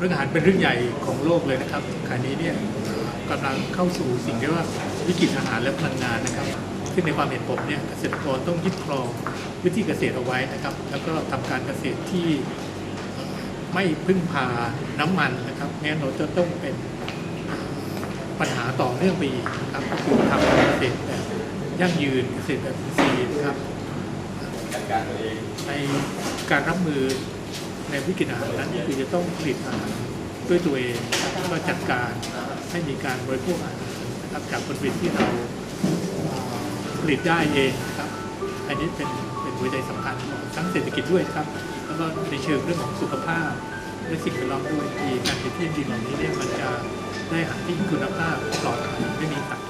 เรื่องอาหารเป็นเรื่องใหญ่ของโลกเลยนะครับขณะนี้เนี่ยกำลังเข้าสู่สิ่งที่ว่าวิกฤตอาหารและพลังงานนะครับ ซึ่งในความเห็นผมเนี่ยเกษตรกรต้องยึดครองวิธีเกษตรเอาไว้นะครับ แล้วก็ทำการเกษตรที่ไม่พึ่งพาน้ำมันนะครับแม้นเราจะต้องเป็นปัญหาต่อเนื่องไปอีกนะครับก็คือทำเกษตรแบบยั่งยืนเกษตรแบบอินทรีย์นะครับในการรับมือ ในวิกฤตอาหารนั้นก็คือจะต้องผลิตอาหารด้วยตัวเองแล้วก็จัดการให้มีการบริโภคอาหารนะครับจากผลผลิตที่เราผลิตได้เองนะครับ อันนี้เป็นเป็นหัวใจสำคัญของทั้งเศรษฐกิจด้วยครับ แล้วก็ในเชิงเรื่องของสุขภาพและสิ่งแวดล้อมด้วยที่การผลิตที่ดินเหล่านี้เนี่ยมันจะได้อาหารที่คุณภาพปลอดภัยไม่มีสาร